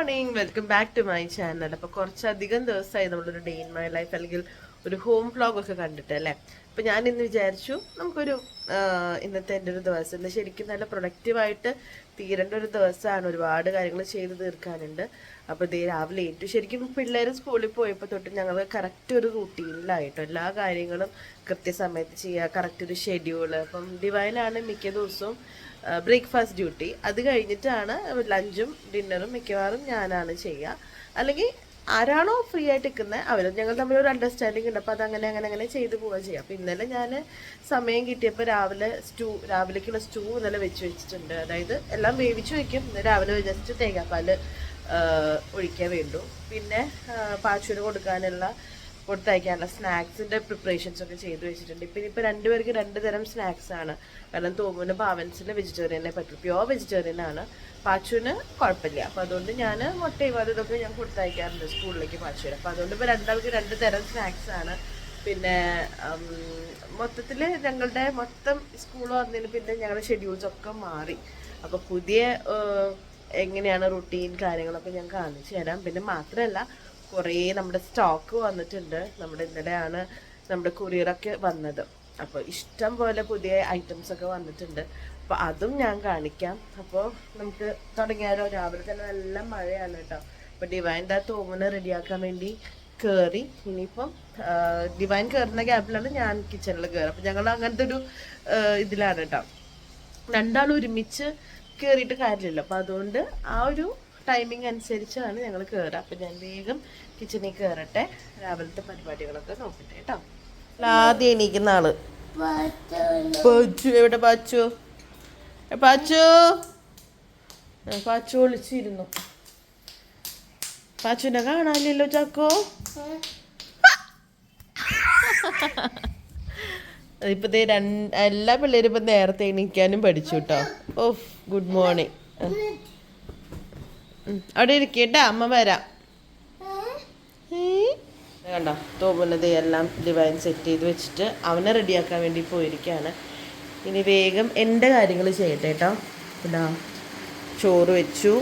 Morning welcome back to my channel അപ്പോൾ കുറച്ചധികം ദിവസമായി നമ്മളൊരു ഡേ ഇൻ മൈ ലൈഫ് അല്ലെങ്കിൽ ഒരു ഹോം വ്ലോഗ് ഒക്കെ കണ്ടിട്ട് അല്ലേ? അപ്പോൾ ഞാൻ ഇന്ന് വിചാരിച്ചു നമുക്കൊരു ഇന്നത്തെ എന്റെ ഒരു ദിവസം. ഇന്ന് ശരിക്കും നല്ല പ്രൊഡക്റ്റീവായിട്ട് തീരേണ്ട ഒരു ദിവസമാണ്. ഒരുപാട് കാര്യങ്ങൾ ചെയ്ത് തീർക്കാനുണ്ട്. അപ്പോൾ ഇതേ രാവിലെ ഏറ്റു ശരിക്കും പിള്ളേർ സ്കൂളിൽ പോയപ്പോൾ തൊട്ട് ഞങ്ങൾ കറക്റ്റ് ഒരു റൂട്ടീനിലായിട്ടോ എല്ലാ കാര്യങ്ങളും കൃത്യസമയത്ത് ചെയ്യുക കറക്റ്റ് ഒരു ഷെഡ്യൂൾ അപ്പം ഡിവൈനാണ് മിക്ക ദിവസവും ബ്രേക്ക്ഫാസ്റ്റ് ഡ്യൂട്ടി അത് കഴിഞ്ഞിട്ടാണ് ലഞ്ചും ഡിന്നറും മിക്കവാറും ഞാനാണ് ചെയ്യുക. അല്ലെങ്കിൽ ആരാണോ ഫ്രീ ആയിട്ട് നിൽക്കുന്നത് അവർ ഞങ്ങൾ തമ്മിൽ ഒരു അണ്ടർസ്റ്റാൻഡിങ് ഉണ്ട്. അപ്പോൾ അത് അങ്ങനെ അങ്ങനെ ചെയ്തു പോവുക ചെയ്യാം. അപ്പോൾ ഇന്നലെ ഞാൻ സമയം കിട്ടിയപ്പോൾ രാവിലെ സ്റ്റൂ രാവിലേക്കുള്ള സ്റ്റൂ ഇന്നലെ വെച്ച് വെച്ചിട്ടുണ്ട്. അതായത് എല്ലാം വേവിച്ച് വെക്കും. രാവിലെ ജസ്റ്റ് തേങ്ങാപ്പാൽ ഒഴിക്കാൻ വേണ്ടു. പിന്നെ ആ, പാച്ചുവിന് കൊടുക്കാനുള്ള കൊടുത്തയക്കാനുള്ള സ്നാക്സിന്റെ പ്രിപ്പറേഷൻസ് ഒക്കെ ചെയ്തു വെച്ചിട്ടുണ്ട്. ഇപ്പം ഇനിയിപ്പോൾ രണ്ടുപേർക്ക് രണ്ട് തരം സ്നാക്സ് ആണ്. കാരണം തോമുവിന് പാവൻസിന് വെജിറ്റേറിയനെ പറ്റും. പ്യോർ വെജിറ്റേറിയൻ ആണ്. പാച്ചുവിന് കുഴപ്പമില്ല. അപ്പോൾ അതുകൊണ്ട് ഞാൻ മുട്ടയും ഇതൊക്കെ ഞാൻ കൊടുത്തയക്കാറുണ്ട് സ്കൂളിലേക്ക് പാച്ചുവിന്. അപ്പോൾ അതുകൊണ്ട് ഇപ്പോൾ രണ്ടാൾക്ക് രണ്ട് തരം സ്നാക്സ് ആണ്. പിന്നെ മൊത്തത്തിൽ ഞങ്ങളുടെ മൊത്തം സ്കൂൾ വന്നതിന് പിന്നെ ഞങ്ങളുടെ ഷെഡ്യൂൾസ് ഒക്കെ മാറി. അപ്പോൾ പുതിയ എങ്ങനെയാണ് റുട്ടീൻ കാര്യങ്ങളൊക്കെ ഞാൻ കാണിച്ചു തരാം. പിന്നെ മാത്രമല്ല കുറേ നമ്മുടെ സ്റ്റോക്ക് വന്നിട്ടുണ്ട്. നമ്മുടെ ഇന്നലെയാണ് നമ്മുടെ കൊറിയറൊക്കെ വന്നത്. അപ്പോൾ ഇഷ്ടം പോലെ പുതിയ ഐറ്റംസ് ഒക്കെ വന്നിട്ടുണ്ട്. അപ്പോൾ അതും ഞാൻ കാണിക്കാം. അപ്പോൾ നമുക്ക് തുടങ്ങിയാലോ? രാവിലെ തന്നെ നല്ല മഴയാണ് കേട്ടോ. അപ്പോൾ ഡിവൈന്റെ ആ തോമന് റെഡിയാക്കാൻ വേണ്ടി കയറി ഇനിയിപ്പം ഡിവൈൻ കയറുന്ന ഗ്യാപ്പിലാണ് ഞാൻ കിച്ചണിൽ കയറുക അപ്പം ഞങ്ങൾ അങ്ങനത്തെ ഒരു ഇതിലാണ് കേട്ടോ. രണ്ടാളും ഒരുമിച്ച് കയറിയിട്ട് കാര്യമില്ല. അപ്പം അതുകൊണ്ട് ആ ഒരു ടൈമിംഗ് അനുസരിച്ചാണ് ഞങ്ങൾ കയറുക അപ്പം ഞാൻ വേഗം കിച്ചണിൽ കയറട്ടെ രാവിലത്തെ പരിപാടികളൊക്കെ നോക്കട്ടെ കേട്ടോ. ആദ്യം എണീക്കുന്ന ആൾ. എവിടെ പാച്ചു? പാച്ചു? പാച്ചു ഒളിച്ചിരുന്നു പാച്ചുവിനെ കാണാനില്ലല്ലോ ചാക്കോ? ഇപ്പത്തെ രണ്ട് എല്ലാ പിള്ളേരും ഇപ്പൊ നേരത്തെ എണീക്കാനും പഠിച്ചു കേട്ടോ. ഓഫ് ഗുഡ് മോർണിംഗ് അവിടെ ഇരിക്കട്ടാ അമ്മ വരാം. കണ്ടോ തോമുന്നത് എല്ലാം ഡിവൈൻ സെറ്റ് ചെയ്ത് വെച്ചിട്ട് അവനെ റെഡിയാക്കാൻ വേണ്ടി പോയിരിക്കുകയാണ്. ഇനി വേഗം എന്റെ കാര്യങ്ങൾ ചെയ്യട്ടെ കേട്ടോ. ഇതാ ചോറ് വെച്ചു.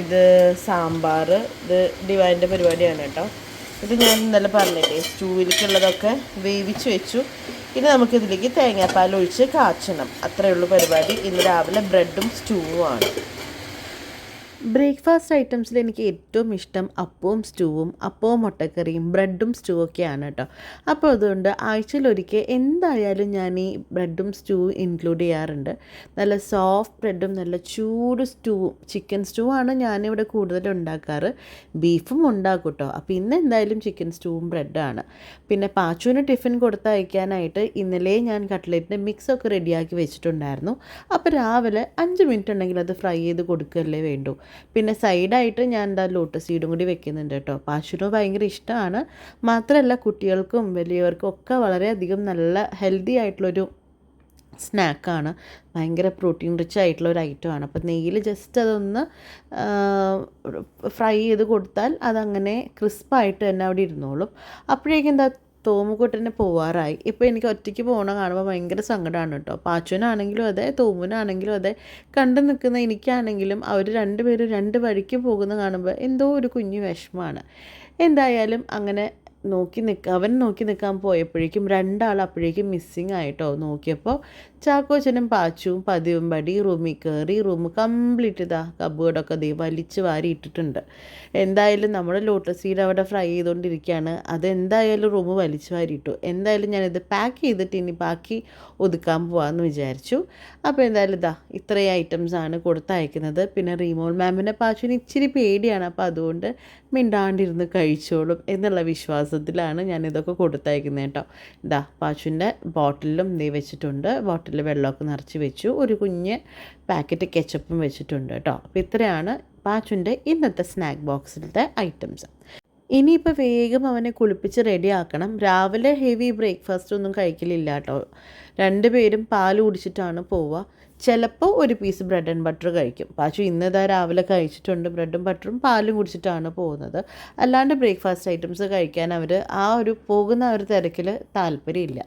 ഇത് സാമ്പാർ ഇത് ഡിവൈന്റെ പരിപാടിയാണ് കേട്ടോ. ഇത് ഞാൻ ഇന്നലെ പറഞ്ഞില്ലേ സ്റ്റൂവിലേക്കുള്ളതൊക്കെ വേവിച്ച് വെച്ചു. ഇനി നമുക്കിതിലേക്ക് തേങ്ങാപ്പാൽ ഒഴിച്ച് കാച്ചണം. അത്രയേ ഉള്ളൂ പരിപാടി. ഇന്ന് രാവിലെ ബ്രെഡും സ്റ്റൂവും ആണ് ബ്രേക്ക്ഫാസ്റ്റ് ഐറ്റംസിൽ എനിക്ക് ഏറ്റവും ഇഷ്ടം അപ്പവും സ്റ്റൂവും അപ്പവും മുട്ടക്കറിയും ബ്രെഡും സ്റ്റൂവും ഒക്കെയാണ് കേട്ടോ. അപ്പോൾ അതുകൊണ്ട് ആഴ്ചയിലൊരിക്കൽ എന്തായാലും ഞാൻ ഈ ബ്രെഡും സ്റ്റൂവും ഇൻക്ലൂഡ് ചെയ്യാറുണ്ട്. നല്ല സോഫ്റ്റ് ബ്രെഡും നല്ല ചൂട് സ്റ്റൂവും ചിക്കൻ സ്റ്റൂ ആണ് ഞാനിവിടെ കൂടുതൽ ഉണ്ടാക്കാറ്. ബീഫും ഉണ്ടാക്കും കേട്ടോ. അപ്പോൾ ഇന്ന് എന്തായാലും ചിക്കൻ സ്റ്റൂവും ബ്രെഡാണ്. പിന്നെ പാച്ചുവിന് ടിഫിൻ കൊടുത്തയക്കാനായിട്ട് ഇന്നലെ ഞാൻ കട്ട്ലറ്റിന്റെ മിക്സൊക്കെ റെഡിയാക്കി വെച്ചിട്ടുണ്ടായിരുന്നു. അപ്പോൾ രാവിലെ അഞ്ച് മിനിറ്റ് ഉണ്ടെങ്കിൽ അത് ഫ്രൈ ചെയ്ത് കൊടുക്കുകയല്ലേ വേണ്ടൂ. പിന്നെ സൈഡായിട്ട് ഞാൻ എന്താ ലോട്ടസ് സീഡും കൂടി വെക്കുന്നുണ്ട് കേട്ടോ. പാശുവിന് ഭയങ്കര ഇഷ്ടമാണ് മാത്രമല്ല കുട്ടികൾക്കും വലിയവർക്കും ഒക്കെ വളരെയധികം നല്ല ഹെൽത്തി ആയിട്ടുള്ളൊരു സ്നാക്കാണ് ഭയങ്കര പ്രോട്ടീൻ റിച്ച് ആയിട്ടുള്ള ഒരു ഐറ്റം ആണ്. അപ്പോൾ നെയ്യിൽ ജസ്റ്റ് അതൊന്ന് ഫ്രൈ ചെയ്ത് കൊടുത്താൽ അതങ്ങനെ ക്രിസ്പായിട്ട് തന്നെ അവിടെ ഇരുന്നോളും. അപ്പോഴേക്കും എന്താ തോമുകുട്ടനെ പോവാറായി. ഇപ്പോൾ എനിക്ക് ഒറ്റയ്ക്ക് പോകണ കാണുമ്പോൾ ഭയങ്കര സങ്കടമാണ് കേട്ടോ പാച്ചുവിനാണെങ്കിലും അതെ തോമുനാണെങ്കിലും അതെ കണ്ടു നിൽക്കുന്ന എനിക്കാണെങ്കിലും അവർ രണ്ടുപേരും രണ്ട് വഴിക്ക് പോകുന്ന കാണുമ്പോൾ എന്തോ ഒരു കുഞ്ഞു വിഷമമാണ് എന്തായാലും അങ്ങനെ നോക്കി നിൽക്കുക അവൻ നോക്കി നിൽക്കാൻ പോയപ്പോഴേക്കും രണ്ടാൾ അപ്പോഴേക്കും മിസ്സിങ് ആയിട്ടോ നോക്കിയപ്പോൾ ചാക്കോച്ചനും പാച്ചുവും പതിവും പടി റൂമിൽ കയറി റൂം കംപ്ലീറ്റ് ഇതാ കബേർഡൊക്കെ ദേ വലിച്ചു വാരി ഇട്ടിട്ടുണ്ട്. എന്തായാലും നമ്മുടെ ലോട്ടസ് സീഡ് അവിടെ ഫ്രൈ ചെയ്തുകൊണ്ടിരിക്കുകയാണ്. അതെന്തായാലും റൂം വലിച്ചു വാരിയിട്ടു എന്തായാലും ഞാനിത് പാക്ക് ചെയ്തിട്ട് ഇനി ബാക്കി ഒതുക്കാൻ പോവാമെന്ന് വിചാരിച്ചു. അപ്പോൾ എന്തായാലും ഇതാ ഇത്രയും ഐറ്റംസാണ് കൊടുത്തയക്കുന്നത്. പിന്നെ റീമോൾ മാമിനെ പാച്ചുവിന് ഇച്ചിരി പേടിയാണ്. അപ്പോൾ അതുകൊണ്ട് മിണ്ടാണ്ടിരുന്ന് കഴിച്ചോളും എന്നുള്ള വിശ്വാസത്തിലാണ് ഞാനിതൊക്കെ കൊടുത്തയക്കുന്നത് കേട്ടോ. ഇതാ പാച്ചുവിന്റെ ബോട്ടിലും ദേ വെച്ചിട്ടുണ്ട്. ബോട്ടിലിൽ വെള്ളമൊക്കെ നിറച്ച് വെച്ചു. ഒരു കുഞ്ഞ് പാക്കറ്റ് കെച്ചപ്പും വെച്ചിട്ടുണ്ട് കേട്ടോ. അപ്പോൾ ഇത്രയാണ് പാച്ചുന്റെ ഇന്നത്തെ സ്നാക്ക് ബോക്സിലത്തെ ഐറ്റംസ്. ഇനിയിപ്പോൾ വേഗം അവനെ കുളിപ്പിച്ച് റെഡിയാക്കണം രാവിലെ ഹെവി ബ്രേക്ക്ഫാസ്റ്റ് ഒന്നും കഴിക്കലില്ല കേട്ടോ. രണ്ടുപേരും പാൽ കുടിച്ചിട്ടാണ് പോവുക. ചിലപ്പോൾ ഒരു പീസ് ബ്രെഡ് ആൻഡ് ബട്ടർ കഴിക്കും. പാച്ചു ഇന്നതാ രാവിലെ കഴിച്ചിട്ടുണ്ട് ബ്രെഡും ബട്ടറും പാലും കുടിച്ചിട്ടാണ് പോകുന്നത്. അല്ലാണ്ട് ബ്രേക്ക്ഫാസ്റ്റ് ഐറ്റംസ് കഴിക്കാൻ അവർ ആ ഒരു പോകുന്ന ഒരു തിരക്കിൽ താല്പര്യമില്ല.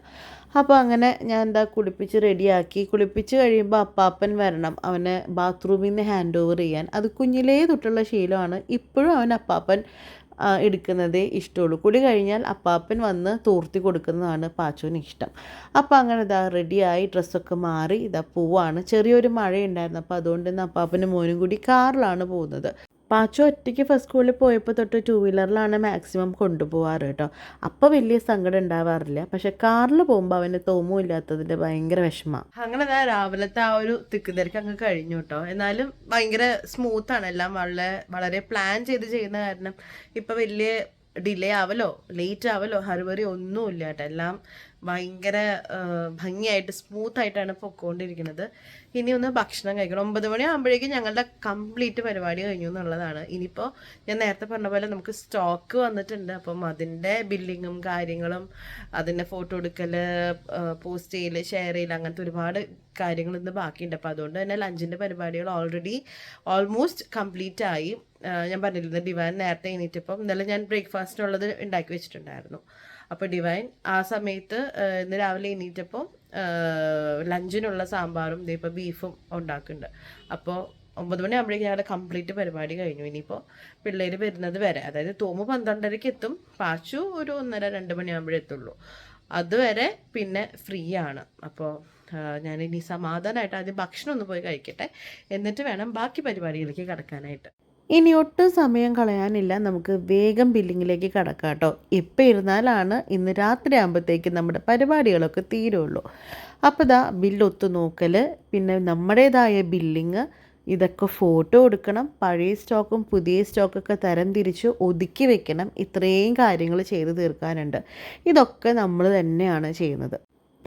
അപ്പോൾ അങ്ങനെ ഞാൻ എന്താ കുളിപ്പിച്ച് റെഡിയാക്കി. കുളിപ്പിച്ച് കഴിയുമ്പോൾ അപ്പാപ്പൻ വരണം. അവനെ ബാത്റൂമിൽ നിന്ന് ഹാൻഡ് ഓവർ ചെയ്യാൻ. അത് കുഞ്ഞിലേ തൊട്ടുള്ള ശീലമാണ്. ഇപ്പോഴും അവൻ അപ്പാപ്പൻ എടുക്കുന്നതേ ഇഷ്ടമുള്ളൂ. കുളി കഴിഞ്ഞാൽ അപ്പാപ്പൻ വന്ന് തോർത്തി കൊടുക്കുന്നതാണ് പാച്ചുവിന് ഇഷ്ടം. അപ്പോൾ അങ്ങനെ ഇതാ റെഡിയായി ഡ്രസ്സൊക്കെ മാറി ഇതാ പോവാണ്. ചെറിയൊരു മഴയുണ്ടായിരുന്നു. അപ്പോൾ അതുകൊണ്ട് തന്നെ അപ്പാപ്പനും മോനും കൂടി കാറിലാണ് പോകുന്നത്. പാച്ചു ഒറ്റയ്ക്ക് ഫസ്റ്റ് സ്കൂളിൽ പോയപ്പോൾ തൊട്ട് ടൂ വീലറിലാണ് മാക്സിമം കൊണ്ടുപോകാറ് കേട്ടോ അപ്പോൾ വലിയ സങ്കടം ഉണ്ടാവാറില്ല. പക്ഷെ കാറിൽ പോകുമ്പോൾ അവന്റെ തോമും ഇല്ലാത്തതിന്റെ ഭയങ്കര വിഷമമാണ് അങ്ങനെ ഞാൻ രാവിലത്തെ ആ ഒരു തിക്ക് തിരക്ക് അങ്ങ് കഴിഞ്ഞു കേട്ടോ എന്നാലും ഭയങ്കര ആണ്. എല്ലാം വളരെ വളരെ പ്ലാൻ ചെയ്ത് ചെയ്യുന്ന കാരണം ഇപ്പം വലിയ ഡിലേ ആവലോ ലേറ്റ് ആവലോ ഹറിവറി ഒന്നുമില്ല കേട്ടോ എല്ലാം ഭയങ്കര ഭംഗിയായിട്ട് സ്മൂത്ത് ആയിട്ടാണ് പൊക്കോണ്ടിരിക്കുന്നത്. ഇനി ഒന്ന് ഭക്ഷണം കഴിക്കണം. ഒമ്പത് മണി ആകുമ്പോഴേക്കും ഞങ്ങളുടെ കംപ്ലീറ്റ് പരിപാടി കഴിഞ്ഞു എന്നുള്ളതാണ്. ഇനിയിപ്പോൾ ഞാൻ നേരത്തെ പറഞ്ഞ പോലെ നമുക്ക് സ്റ്റോക്ക് വന്നിട്ടുണ്ട്. അപ്പം അതിന്റെ ബില്ലിങ്ങും കാര്യങ്ങളും അതിന്റെ ഫോട്ടോ എടുക്കൽ പോസ്റ്റ് ചെയ്യൽ ഷെയർ ചെയ്യൽ അങ്ങനത്തെ ഒരുപാട് കാര്യങ്ങൾ ഇന്ന് ബാക്കിയുണ്ട്. അപ്പോൾ അതുകൊണ്ട് തന്നെ ലഞ്ചിന്റെ പരിപാടികൾ ഓൾറെഡി ഓൾമോസ്റ്റ് കംപ്ലീറ്റ് ആയി. ഞാൻ പറഞ്ഞിരുന്നു ഡിവാൻ നേരത്തെ എണീറ്റപ്പം ഇന്നലെ ഞാൻ ബ്രേക്ക്ഫാസ്റ്റിനുള്ളത് ഉണ്ടാക്കി വെച്ചിട്ടുണ്ടായിരുന്നു. അപ്പോൾ ഡിവൈൻ ആ സമയത്ത് ഇന്ന് രാവിലെ എണീറ്റപ്പോൾ ലഞ്ചിനുള്ള സാമ്പാറും ദേ ഇപ്പോൾ ബീഫും ഉണ്ടാക്കുന്നുണ്ട്. അപ്പോൾ ഒമ്പത് മണിയാകുമ്പോഴേക്കും ഞങ്ങളുടെ കംപ്ലീറ്റ് പരിപാടി കഴിഞ്ഞു. ഇനിയിപ്പോൾ പിള്ളേർ വരുന്നത് വരെ അതായത് തോമു പന്ത്രണ്ടരയ്ക്ക് എത്തും പാച്ചു ഒരു ഒന്നര രണ്ട് മണിയാകുമ്പോഴേ എത്തുള്ളൂ. അതുവരെ പിന്നെ ഫ്രീ ആണ്. അപ്പോൾ ഞാൻ ഇനി സമാധാനമായിട്ട് ആദ്യം ഭക്ഷണം ഒന്ന് പോയി കഴിക്കട്ടെ. എന്നിട്ട് വേണം ബാക്കി പരിപാടിയിലേക്ക് കിടക്കാനായിട്ട്. ഇനി ഒട്ടും സമയം കളയാനില്ല. നമുക്ക് വേഗം ബില്ലിങ്ങിലേക്ക് കടക്കാം കേട്ടോ. ഇപ്പം ഇരുന്നാലാണ് ഇന്ന് രാത്രി ആകുമ്പോഴത്തേക്ക് നമ്മുടെ പരിപാടികളൊക്കെ തീരുള്ളൂ. അപ്പോൾ ഇതാ ബില്ലൊത്തു നോക്കൽ പിന്നെ നമ്മുടേതായ ബില്ലിങ് ഇതൊക്കെ ഫോട്ടോ എടുക്കണം പഴയ സ്റ്റോക്കും പുതിയ സ്റ്റോക്കൊക്കെ തരം തിരിച്ച് ഒതുക്കി വെക്കണം. ഇത്രയും കാര്യങ്ങൾ ചെയ്ത് തീർക്കാനുണ്ട്. ഇതൊക്കെ നമ്മൾ തന്നെയാണ് ചെയ്യുന്നത്.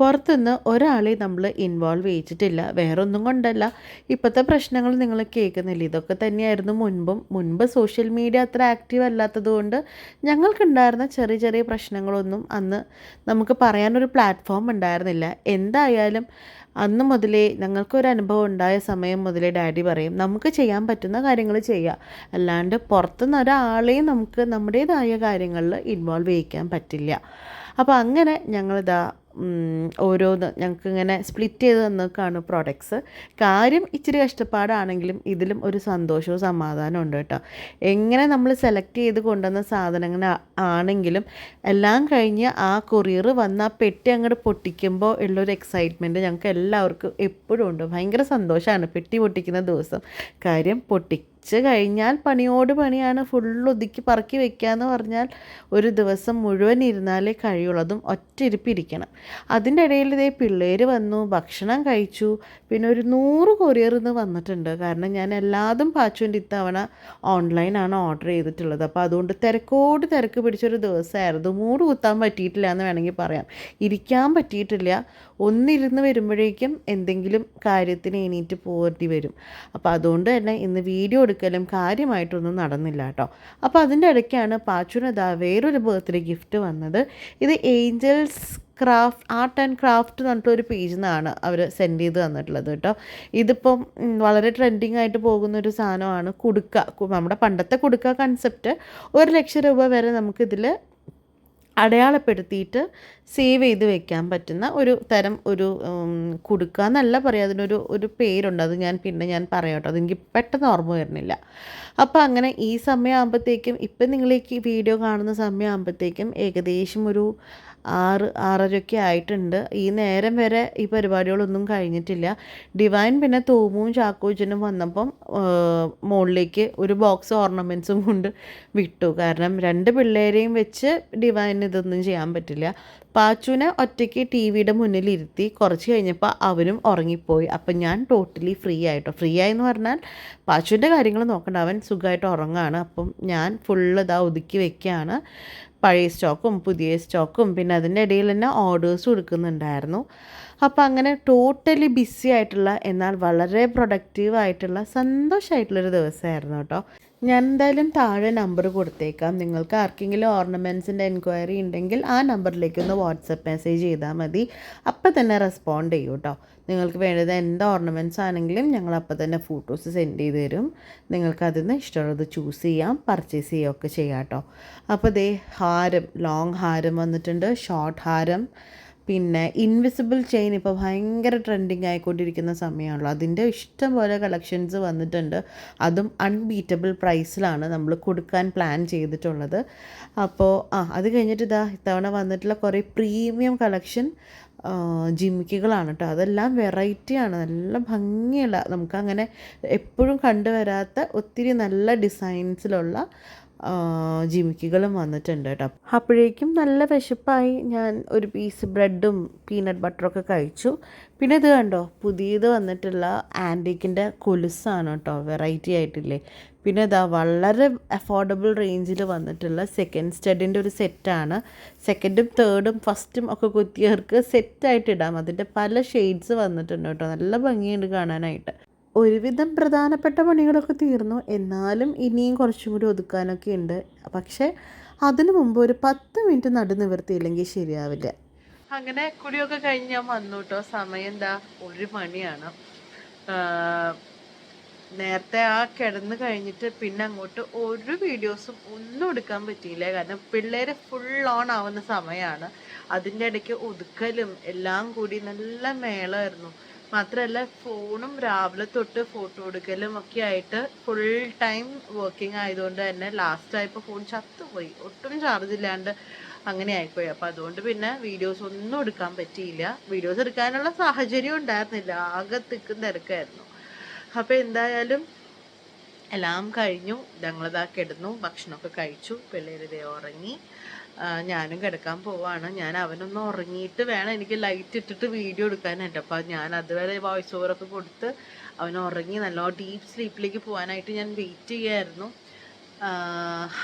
പുറത്തുനിന്ന് ഒരാളെ നമ്മൾ ഇൻവോൾവ് ചെയ്യിച്ചിട്ടില്ല. വേറൊന്നും കൊണ്ടല്ല. ഇപ്പോഴത്തെ പ്രശ്നങ്ങൾ നിങ്ങൾ കേൾക്കുന്നില്ല. ഇതൊക്കെ തന്നെയായിരുന്നു മുൻപും. മുൻപ് സോഷ്യൽ മീഡിയ അത്ര ആക്റ്റീവ് അല്ലാത്തത് കൊണ്ട് ഞങ്ങൾക്കുണ്ടായിരുന്ന ചെറിയ ചെറിയ പ്രശ്നങ്ങളൊന്നും അന്ന് നമുക്ക് പറയാനൊരു പ്ലാറ്റ്ഫോം ഉണ്ടായിരുന്നില്ല. എന്തായാലും അന്ന് മുതലേ ഞങ്ങൾക്കൊരു അനുഭവം ഉണ്ടായ സമയം മുതലേ ഡാഡി പറയും നമുക്ക് ചെയ്യാൻ പറ്റുന്ന കാര്യങ്ങൾ ചെയ്യുക അല്ലാണ്ട് പുറത്തുനിന്ന് ഒരാളെയും നമുക്ക് നമ്മുടേതായ കാര്യങ്ങളിൽ ഇൻവോൾവ് ചെയ്യിക്കാൻ പറ്റില്ല. അപ്പോൾ അങ്ങനെ ഞങ്ങളിതാ ഓരോന്ന് ഞങ്ങൾക്ക് ഇങ്ങനെ സ്പ്ലിറ്റ് ചെയ്ത് തന്നേക്കാണ് പ്രോഡക്ട്സ് കാര്യം ഇച്ചിരി കഷ്ടപ്പാടാണെങ്കിലും ഇതിലും ഒരു സന്തോഷവും സമാധാനവും ഉണ്ട് കേട്ടോ. എങ്ങനെ നമ്മൾ സെലക്ട് ചെയ്ത് കൊണ്ടുവന്ന സാധനങ്ങൾ ആണെങ്കിലും എല്ലാം കഴിഞ്ഞ് ആ കൊറിയർ വന്ന ആ പെട്ടി അങ്ങോട്ട് പൊട്ടിക്കുമ്പോൾ ഉള്ളൊരു എക്സൈറ്റ്മെന്റ് ഞങ്ങൾക്ക് എല്ലാവർക്കും എപ്പോഴും ഉണ്ട്. ഭയങ്കര സന്തോഷമാണ് പെട്ടി പൊട്ടിക്കുന്ന ദിവസം. കാര്യം പൊട്ടിച്ച് കഴിഞ്ഞാൽ പണിയോട് പണിയാണ് ഫുൾ ഒതുക്കി പറക്കി വെക്കുക എന്ന് പറഞ്ഞാൽ ഒരു ദിവസം മുഴുവൻ ഇരുന്നാലേ കഴിയുള്ളൂ അതും ഒറ്റയിരിപ്പിരിക്കണം. അതിന്റെ ഇടയിൽ ഇതേ പിള്ളേർ വന്നു ഭക്ഷണം കഴിച്ചു. പിന്നെ ഒരു നൂറ് കൊറിയർ ഇന്ന് വന്നിട്ടുണ്ട്. കാരണം ഞാൻ എല്ലാതും പാച്ചുവിന്റെ ഇത്തവണ ഓൺലൈനാണ് ഓർഡർ ചെയ്തിട്ടുള്ളത്. അപ്പോൾ അതുകൊണ്ട് തിരക്കോട് തിരക്ക് പിടിച്ചൊരു ദിവസമായിരുന്നു. മൂട് കുത്താൻ പറ്റിയിട്ടില്ല എന്ന് വേണമെങ്കിൽ പറയാം. ഇരിക്കാൻ പറ്റിയിട്ടില്ല. ഒന്നിരുന്ന് വരുമ്പോഴേക്കും എന്തെങ്കിലും കാര്യത്തിന് എണീറ്റ് പോകേണ്ടി വരും. അപ്പോൾ അതുകൊണ്ട് തന്നെ ഇന്ന് വീഡിയോ എടുക്കലും കാര്യമായിട്ടൊന്നും നടന്നില്ല കേട്ടോ. അപ്പോൾ അതിന്റെ ഇടയ്ക്കാണ് പാച്ചുനതാ വേറൊരു ബർത്ത്ഡേ ഗിഫ്റ്റ് വന്നത്. ഇത് angels craft art and craft എന്ന് പറഞ്ഞിട്ടൊരു പേജിൽ നിന്നാണ് അവർ സെൻഡ് ചെയ്ത് തന്നിട്ടുള്ളത് കേട്ടോ. ഇതിപ്പം വളരെ ട്രെൻഡിങ് ആയിട്ട് പോകുന്ന ഒരു സാധനമാണ് കുടുക്ക. നമ്മുടെ പണ്ടത്തെ കുടുക്ക കൺസെപ്റ്റ് ഒരു ലക്ഷം രൂപ വരെ നമുക്കിതിൽ അടയാളപ്പെടുത്തിയിട്ട് സേവ് ചെയ്ത് വെക്കാൻ പറ്റുന്ന ഒരു തരം ഒരു കുടുക്ക എന്നല്ല പറയുക അതിനൊരു ഒരു പേരുണ്ട്. അത് ഞാൻ പിന്നെ ഞാൻ പറയാം കേട്ടോ. അതെനിക്ക് പെട്ടെന്ന് ഓർമ്മ വരുന്നില്ല. അപ്പോൾ അങ്ങനെ ഈ സമയമാകുമ്പോഴത്തേക്കും ഇപ്പം നിങ്ങളേക്ക് വീഡിയോ കാണുന്ന സമയമാകുമ്പോഴത്തേക്കും ഏകദേശം ഒരു ആറ് ആറരയൊക്കെ ആയിട്ടുണ്ട്. ഈ നേരം വരെ ഈ പരിപാടികളൊന്നും കഴിഞ്ഞിട്ടില്ല. ഡിവൈൻ പിന്നെ തൂമും ചാക്കോച്ചനും വന്നപ്പം മുകളിലേക്ക് ഒരു ബോക്സ് ഓർണമെന്റ്സും കൊണ്ട് വിട്ടു. കാരണം രണ്ട് പിള്ളേരെയും വെച്ച് ഡിവൈൻ ഇതൊന്നും ചെയ്യാൻ പറ്റില്ല. പാച്ചുവിനെ ഒറ്റയ്ക്ക് ടി വിയുടെ മുന്നിലിരുത്തി കുറച്ച് കഴിഞ്ഞപ്പോൾ അവനും ഉറങ്ങിപ്പോയി. അപ്പം ഞാൻ ടോട്ടലി ഫ്രീ ആയിട്ടോ. ഫ്രീ ആയെന്ന് പറഞ്ഞാൽ പാച്ചുവിന്റെ കാര്യങ്ങൾ നോക്കണ്ട. അവൻ സുഖമായിട്ട് ഉറങ്ങാണ്. അപ്പം ഞാൻ ഫുള്ള് ഇതാ ഒതുക്കി വെക്കുകയാണ്. പഴയ സ്റ്റോക്കും പുതിയ സ്റ്റോക്കും പിന്നെ അതിന്റെ ഇടയിൽ തന്നെ ഓർഡേഴ്സും എടുക്കുന്നുണ്ടായിരുന്നു അപ്പോൾ അങ്ങനെ ടോട്ടലി ബിസി ആയിട്ടുള്ള എന്നാൽ വളരെ പ്രൊഡക്റ്റീവ് ആയിട്ടുള്ള സന്തോഷമായിട്ടുള്ളൊരു ദിവസമായിരുന്നു കേട്ടോ. ഞാൻ എന്തായാലും താഴെ നമ്പർ കൊടുത്തേക്കാം. നിങ്ങൾക്ക് ആർക്കെങ്കിലും ഓർണമെന്റ്സിന്റെ എൻക്വയറി ഉണ്ടെങ്കിൽ ആ നമ്പറിലേക്ക് ഒന്ന് വാട്സപ്പ് മെസ്സേജ് ചെയ്താൽ മതി. അപ്പം തന്നെ റെസ്പോണ്ട് ചെയ്യൂ കേട്ടോ. നിങ്ങൾക്ക് വേണ്ടത് എന്ത് ഓർണമെന്റ്സ് ആണെങ്കിലും ഞങ്ങൾ അപ്പം തന്നെ ഫോട്ടോസ് സെൻഡ് ചെയ്ത് തരും. നിങ്ങൾക്ക് അതിൽ നിന്ന് ഇഷ്ടമുള്ളത് ചൂസ് ചെയ്യാം പർച്ചേസ് ചെയ്യുകയൊക്കെ ചെയ്യാം കേട്ടോ. അപ്പോൾ ദേ ഹാരം ലോങ് ഹാരം വന്നിട്ടുണ്ട് ഷോർട്ട് ഹാരം. പിന്നെ ഇൻവിസിബിൾ ചെയിൻ ഇപ്പോൾ ഭയങ്കര ട്രെൻഡിങ് ആയിക്കൊണ്ടിരിക്കുന്ന സമയമാണല്ലോ അതിന്റെ ഇഷ്ടം പോലെ കളക്ഷൻസ് വന്നിട്ടുണ്ട്. അതും അൺബീറ്റബിൾ പ്രൈസിലാണ് നമ്മൾ കൊടുക്കാൻ പ്ലാൻ ചെയ്തിട്ടുള്ളത്. അപ്പോൾ ആ അത് കഴിഞ്ഞിട്ട് ഇതാ ഇത്തവണ വന്നിട്ടുള്ള കുറേ പ്രീമിയം കളക്ഷൻ ജിമിക്കുകളാണ് കേട്ടോ അതെല്ലാം വെറൈറ്റിയാണ് നല്ല ഭംഗിയുള്ള നമുക്കങ്ങനെ എപ്പോഴും കണ്ടുവരാത്ത ഒത്തിരി നല്ല ഡിസൈൻസിലുള്ള ജിമിക്കുകളും വന്നിട്ടുണ്ട് കേട്ടോ. അപ്പോഴേക്കും നല്ല വിശപ്പായി. ഞാൻ ഒരു പീസ് ബ്രെഡും പീനട്ട് ബട്ടറൊക്കെ കഴിച്ചു. പിന്നെ ഇത് കണ്ടോ? പുതിയത് വന്നിട്ടുള്ള ആന്റിക്കിന്റെ കൊലുസാണ് കേട്ടോ. വെറൈറ്റി ആയിട്ടില്ലേ. പിന്നെ ഇതാ വളരെ അഫോർഡബിൾ റേഞ്ചിൽ വന്നിട്ടുള്ള സെക്കൻഡ് സ്റ്റഡിന്റെ ഒരു സെറ്റാണ് സെക്കൻഡും തേർഡും ഫസ്റ്റും ഒക്കെ കുത്തിയവർക്ക് സെറ്റായിട്ട് ഇടാം. അതിന്റെ പല ഷെയ്ഡ്സ് വന്നിട്ടുണ്ട് കേട്ടോ. നല്ല ഭംഗിയുണ്ട് കാണാനായിട്ട്. ഒരുവിധം പ്രധാനപ്പെട്ട പണികളൊക്കെ തീർന്നു. എന്നാലും ഇനിയും കുറച്ചും കൂടി ഒതുക്കാനൊക്കെ ഉണ്ട്. പക്ഷേ അതിനു മുമ്പ് ഒരു പത്ത് മിനിറ്റ് നടു നിവർത്തിയില്ലെങ്കിൽ ശരിയാവില്ല. അങ്ങനെ കുടിയൊക്കെ കഴിഞ്ഞ് ഞാൻ വന്നു കേട്ടോ സമയം എന്താ ഒരു മണിയാണ്. നേരത്തെ ആ കിടന്ന് കഴിഞ്ഞിട്ട് പിന്നെ അങ്ങോട്ട് ഒരു വീഡിയോസും ഒന്നും എടുക്കാൻ പറ്റിയില്ല. കാരണം പിള്ളേർ ഫുൾ ഓൺ ആവുന്ന സമയമാണ് അതിന്റെ ഇടയ്ക്ക് ഒതുക്കലും എല്ലാം കൂടി നല്ല മേളമായിരുന്നു മാത്രമല്ല ഫോണും രാവിലെ തൊട്ട് ഫോട്ടോ എടുക്കലും ഒക്കെ ആയിട്ട് ഫുൾ ടൈം വർക്കിംഗ് ആയതുകൊണ്ട് തന്നെ ലാസ്റ്റ് ആയപ്പോൾ ഫോൺ ചത്തുപോയി. ഒട്ടും ചാർജ് ഇല്ലാണ്ട് അങ്ങനെ ആയിപ്പോയി. അപ്പം അതുകൊണ്ട് പിന്നെ വീഡിയോസ് ഒന്നും എടുക്കാൻ പറ്റിയില്ല. വീഡിയോസ് എടുക്കാനുള്ള സാഹചര്യം ഉണ്ടായിരുന്നില്ല. ആകെ തിക്കും തിരക്കായിരുന്നു. അപ്പം എന്തായാലും എല്ലാം കഴിഞ്ഞു. ഞങ്ങളിതാ കിടന്നു. ഭക്ഷണമൊക്കെ കഴിച്ചു. പിള്ളേർ ദേ ഉറങ്ങി. ഞാനും കിടക്കാൻ പോവാണ്. ഞാൻ അവനൊന്ന് ഉറങ്ങിയിട്ട് വേണം എനിക്ക് ലൈറ്റ് ഇട്ടിട്ട് വീഡിയോ എടുക്കാനായിട്ട്. അപ്പം ഞാൻ അതുവരെ വോയിസ് ഓവറൊക്കെ കൊടുത്ത് അവൻ ഉറങ്ങി നല്ല ഡീപ്പ് സ്ലീപ്പിലേക്ക് പോകാനായിട്ട് ഞാൻ വെയിറ്റ് ചെയ്യായിരുന്നു.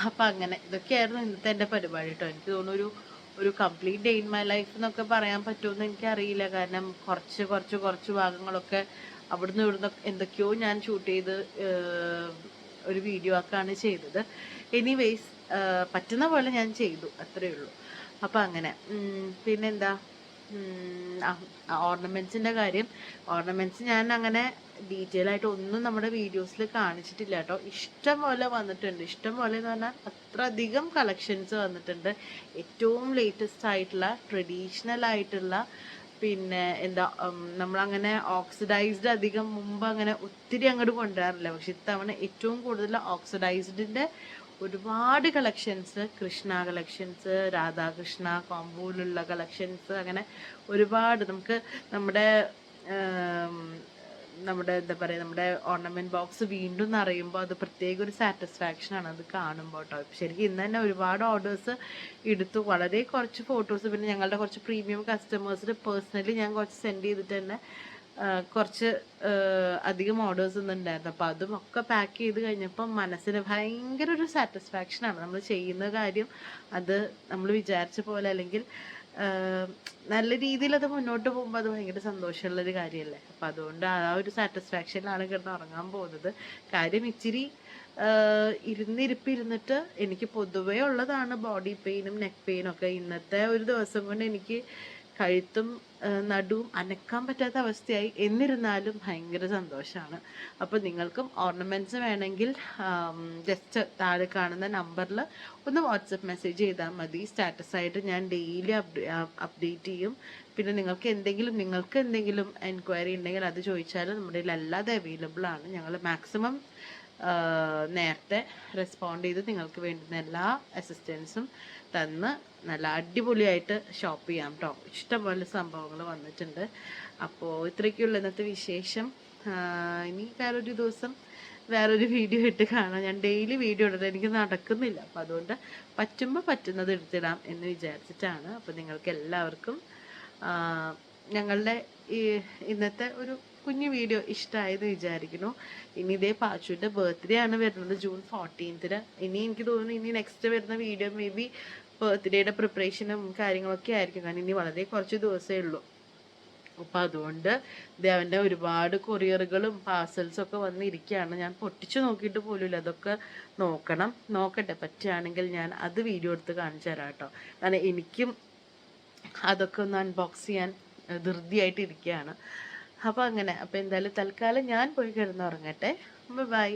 അപ്പം അങ്ങനെ ഇതൊക്കെയായിരുന്നു ഇന്നത്തെ എന്റെ പരിപാടി കേട്ടോ എനിക്ക് തോന്നുന്നു ഒരു ഒരു complete day in my life എന്നൊക്കെ പറയാൻ പറ്റുമെന്ന് എനിക്കറിയില്ല. കാരണം കുറച്ച് കുറച്ച് കുറച്ച് ഭാഗങ്ങളൊക്കെ അവിടുന്ന് ഇവിടുന്ന് എന്തൊക്കെയോ ഞാൻ ഷൂട്ട് ചെയ്ത് ഒരു വീഡിയോ ആക്കാണ് ചെയ്തത്. എനിവേയ്സ് പറ്റുന്ന പോലെ ഞാൻ ചെയ്തു. അത്രയേ ഉള്ളൂ. അപ്പം അങ്ങനെ. പിന്നെന്താ? ഓർണമെന്റ്സിന്റെ കാര്യം. ഓർണമെന്റ്സ് ഞാൻ അങ്ങനെ ഡീറ്റെയിൽ ആയിട്ട് ഒന്നും നമ്മുടെ വീഡിയോസിൽ കാണിച്ചിട്ടില്ല കേട്ടോ. ഇഷ്ടം പോലെ വന്നിട്ടുണ്ട്. ഇഷ്ടം പോലെ എന്ന് പറഞ്ഞാൽ അത്ര അധികം കളക്ഷൻസ് വന്നിട്ടുണ്ട്. ഏറ്റവും ലേറ്റസ്റ്റ് ആയിട്ടുള്ള ട്രഡീഷണൽ ആയിട്ടുള്ള പിന്നെ എന്താ നമ്മളങ്ങനെ ഓക്സിഡൈസ്ഡ് അധികം മുമ്പ് അങ്ങനെ ഒത്തിരി അങ്ങോട്ട് കൊണ്ടുവരാറില്ല. പക്ഷെ ഇത്തവണ ഏറ്റവും കൂടുതൽ ഓക്സിഡൈസ്ഡിന്റെ ഒരുപാട് കളക്ഷൻസ് കൃഷ്ണ കളക്ഷൻസ് രാധാകൃഷ്ണ കോമ്പൂലുള്ള കളക്ഷൻസ് അങ്ങനെ ഒരുപാട്. നമുക്ക് നമ്മുടെ നമ്മുടെ എന്താ പറയുക നമ്മുടെ ഓർണമെന്റ് ബോക്സ് വീണ്ടും നിറയുമ്പോൾ അത് പ്രത്യേക ഒരു സാറ്റിസ്ഫാക്ഷൻ ആണ് അത് കാണുമ്പോൾ കേട്ടോ ശരിക്കും ഇന്ന് തന്നെ ഒരുപാട് ഓർഡേഴ്സ് എടുത്തു. വളരെ കുറച്ച് ഫോട്ടോസ് പിന്നെ ഞങ്ങളുടെ കുറച്ച് പ്രീമിയം കസ്റ്റമേഴ്സിന് പേഴ്സണലി ഞാൻ കുറച്ച് സെൻഡ് ചെയ്തിട്ട് തന്നെ കുറച്ച് അധികം ഓർഡേഴ്സ് ഒന്നും ഉണ്ടായിരുന്നു അപ്പോൾ അതും ഒക്കെ പാക്ക് ചെയ്ത് കഴിഞ്ഞപ്പോൾ മനസ്സിന് ഭയങ്കര ഒരു സാറ്റിസ്ഫാക്ഷൻ ആണ്. നമ്മൾ ചെയ്യുന്ന കാര്യം അത് നമ്മൾ വിചാരിച്ച പോലെ അല്ലെങ്കിൽ നല്ല രീതിയിൽ അത് മുന്നോട്ട് പോകുമ്പോൾ അത് ഭയങ്കര സന്തോഷമുള്ളൊരു കാര്യമല്ലേ? അപ്പം അതുകൊണ്ട് ആ ഒരു സാറ്റിസ്ഫാക്ഷനിലാണ് കിടന്ന് ഉറങ്ങാൻ പോകുന്നത്. കാര്യം ഇച്ചിരി ഇരുന്നിരിപ്പിരുന്നിട്ട് എനിക്ക് പൊതുവേ ഉള്ളതാണ് ബോഡി പെയിനും നെക്ക് പെയിനും ഒക്കെ. ഇന്നത്തെ ഒരു ദിവസം കൊണ്ട് എനിക്ക് കഴുത്തും നടുവും അനക്കാൻ പറ്റാത്ത അവസ്ഥയായി. എന്നിരുന്നാലും ഭയങ്കര സന്തോഷമാണ് അപ്പോൾ നിങ്ങൾക്കും ഓർണമെന്റ്സ് വേണമെങ്കിൽ ജസ്റ്റ് താഴെ കാണുന്ന നമ്പറിൽ ഒന്ന് വാട്സപ്പ് മെസ്സേജ് ചെയ്താൽ മതി. സ്റ്റാറ്റസ് ആയിട്ട് ഞാൻ ഡെയിലി അപ്ഡേറ്റ് ചെയ്യും. പിന്നെ നിങ്ങൾക്ക് എന്തെങ്കിലും നിങ്ങൾക്ക് എന്തെങ്കിലും എൻക്വയറി ഉണ്ടെങ്കിൽ അത് ചോദിച്ചാൽ നമ്മുടെ അല്ലാതെ അവൈലബിൾ ആണ്. ഞങ്ങൾ മാക്സിമം നേരത്തെ റെസ്പോണ്ട് ചെയ്ത് നിങ്ങൾക്ക് വേണ്ടുന്ന എല്ലാ അസിസ്റ്റൻസും തന്ന് നല്ല അടിപൊളിയായിട്ട് ഷോപ്പ് ചെയ്യാം കേട്ടോ ഇഷ്ടംപോലെ സംഭവങ്ങൾ വന്നിട്ടുണ്ട്. അപ്പോൾ ഇത്രയ്ക്കുള്ള ഇന്നത്തെ വിശേഷം. ഇനി വേറൊരു ദിവസം വേറൊരു വീഡിയോ ഇട്ട് കാണാം. ഞാൻ ഡെയിലി വീഡിയോ ഇടുന്നത് എനിക്ക് നടക്കുന്നില്ല. അപ്പോൾ അതുകൊണ്ട് പറ്റുമ്പോൾ പറ്റുന്നത് എടുത്തിടാം എന്ന് വിചാരിച്ചിട്ടാണ്. അപ്പോൾ നിങ്ങൾക്ക് എല്ലാവർക്കും ഞങ്ങളുടെ ഈ ഇന്നത്തെ ഒരു കുഞ്ഞു വീഡിയോ ഇഷ്ടമായെന്ന് വിചാരിക്കുന്നു. ഇനി ഇതേ പാച്ചുവിന്റെ ബർത്ത്ഡേ ആണ് വരുന്നത് ജൂൺ ഫോർട്ടീൻത്തിന് ഇനി എനിക്ക് തോന്നുന്നു ഇനി നെക്സ്റ്റ് വരുന്ന വീഡിയോ മേ ബി ബർത്ത്ഡേയുടെ പ്രിപ്പറേഷനും കാര്യങ്ങളൊക്കെ ആയിരിക്കും. കാരണം ഇനി വളരെ കുറച്ച് ദിവസമേ ഉള്ളൂ. അപ്പോൾ അതുകൊണ്ട് ദേവന്റെ ഒരുപാട് കൊറിയറുകളും പാഴ്സൽസും ഒക്കെ വന്നിരിക്കുകയാണ്. ഞാൻ പൊട്ടിച്ചു നോക്കിയിട്ട് പോലുമില്ല അതൊക്കെ നോക്കണം. നോക്കട്ടെ. പറ്റുകയാണെങ്കിൽ ഞാൻ അത് വീഡിയോ എടുത്ത് കാണിച്ചു തരാം കേട്ടോ. കാരണം എനിക്കും അതൊക്കെ ഒന്ന് അൺബോക്സ് ചെയ്യാൻ ധൃതിയായിട്ടിരിക്കുകയാണ്. അപ്പോൾ അങ്ങനെ അപ്പോൾ എന്തായാലും തൽക്കാലം ഞാൻ പോയി കിടന്നുറങ്ങട്ടെ. ബൈ